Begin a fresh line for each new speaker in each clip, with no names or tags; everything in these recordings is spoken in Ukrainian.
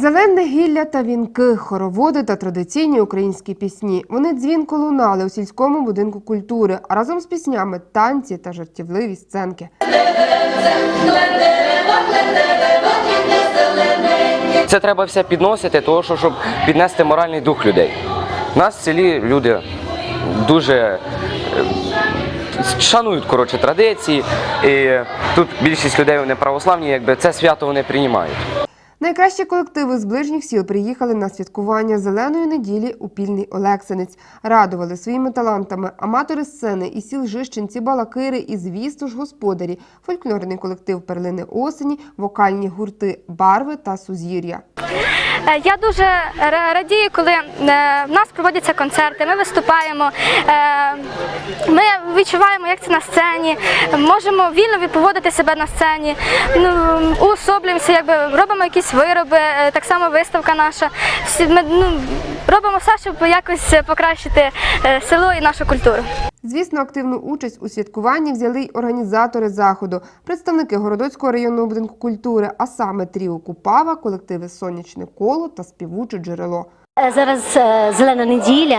Зелене гілля та вінки, хороводи та традиційні українські пісні. Вони дзвінко лунали у сільському будинку культури, а разом з піснями танці та жартівливі сценки.
Це треба все підносити, того, що, щоб піднести моральний дух людей. У нас в селі люди дуже е, шанують коротше, традиції, і тут більшість людей вони православні, якби це свято вони приймають.
Найкращі колективи з ближніх сіл приїхали на святкування зеленої неділі у пільний Олексинець. Радували своїми талантами аматори сцени і сіл Жищенці, Балакири і, звісно ж, господарі, фольклорний колектив Перлини осені, вокальні гурти Барви та Сузір'я.
Е, Я дуже радію, коли е, в нас проводяться концерти, ми виступаємо, е, ми відчуваємо, як це на сцені, можемо вільно відповодити себе на сцені, ну, уособлюємося, якби робимо якісь вироби, так само виставка наша. Ми ну, робимо все, щоб якось покращити е, село і нашу культуру.
Звісно, активну участь у святкуванні взяли й організатори заходу, представники Городоцького районного будинку культури, а саме Тріо Купава, колективи Сонячне коло та співуче джерело.
Е, Зараз е, зелена неділя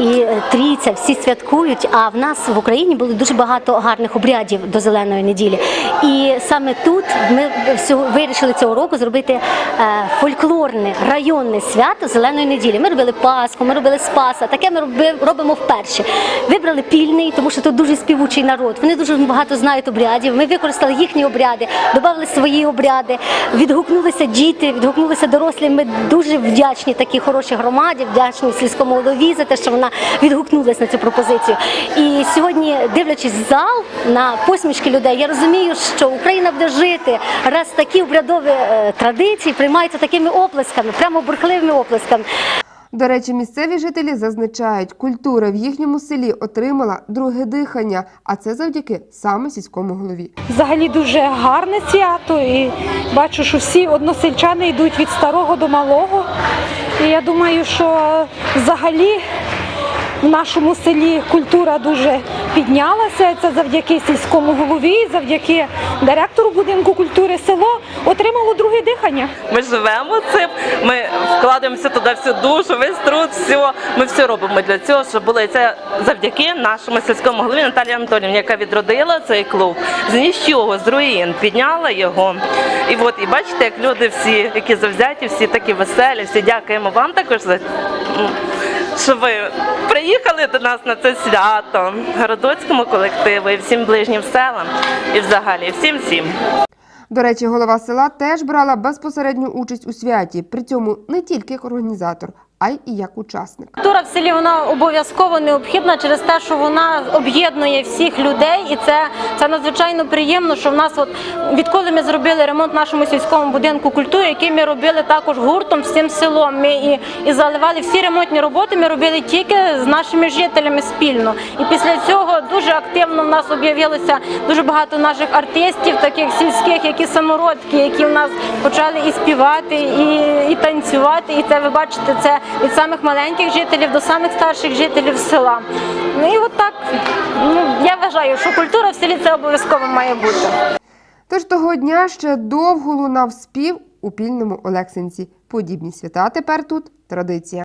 і е, трійця, всі святкують. А в нас в Україні було дуже багато гарних обрядів до зеленої неділі. І саме тут ми вирішили цього року зробити фольклорне районне свято зеленої неділі. Ми робили Пасху, ми робили Спаса. Таке ми робимо вперше. Вибрали пільний, тому що тут дуже співучий народ. Вони дуже багато знають обрядів. Ми використали їхні обряди, додали свої обряди. Відгукнулися діти, відгукнулися дорослі. Ми дуже вдячні такій хорошій громаді, вдячні сільському голові за те, що вона відгукнулася на цю пропозицію. І сьогодні, дивлячись в зал на посмішки людей, я розумію, що Україна буде жити, раз такі обрядові е, традиції приймаються такими оплесками, прямо бурхливими оплесками.
До речі, місцеві жителі зазначають, культура в їхньому селі отримала друге дихання, а це завдяки саме сільському голові.
Взагалі дуже гарне свято, і бачу, що всі односельчани йдуть від старого до малого. І я думаю, що взагалі в нашому селі культура дуже піднялася. Це завдяки сільському голові, завдяки директору будинку культури село отримало друге дихання.
Ми живемо цим, ми вкладаємося туди всю душу, весь труд, все. Ми все робимо для цього, щоб було це завдяки нашому сільському голові Наталії Анатоліївні, яка відродила цей клуб з нічого, з руїн, підняла його. І от, і бачите, як люди всі, які завзяті, всі такі веселі, всі дякуємо вам також за. Що ви приїхали до нас на це свято, городоцькому колективу і всім ближнім селам, і взагалі всім всім.
До речі, голова села теж брала безпосередню участь у святі, при цьому не тільки як організатор, а й як учасник.
Культура в селі вона обов'язково необхідна через те, що вона об'єднує всіх людей, і це, це надзвичайно приємно. Що в нас, от відколи ми зробили ремонт нашому сільському будинку культури, який ми робили також гуртом всім селом. Ми і, і заливали всі ремонтні роботи. Ми робили тільки з нашими жителями спільно. І після цього дуже активно в нас об'явилося дуже багато наших артистів, таких сільських, які самородки, які в нас почали і співати, і, і танцювати. І це ви бачите, це від самих маленьких жителів до самих старших жителів села. Ну і от так ну, я вважаю, що культура в селі це обов'язково має бути.
Тож того дня ще довго лунав спів у пільному Олексинці. Подібні свята тепер тут традиція.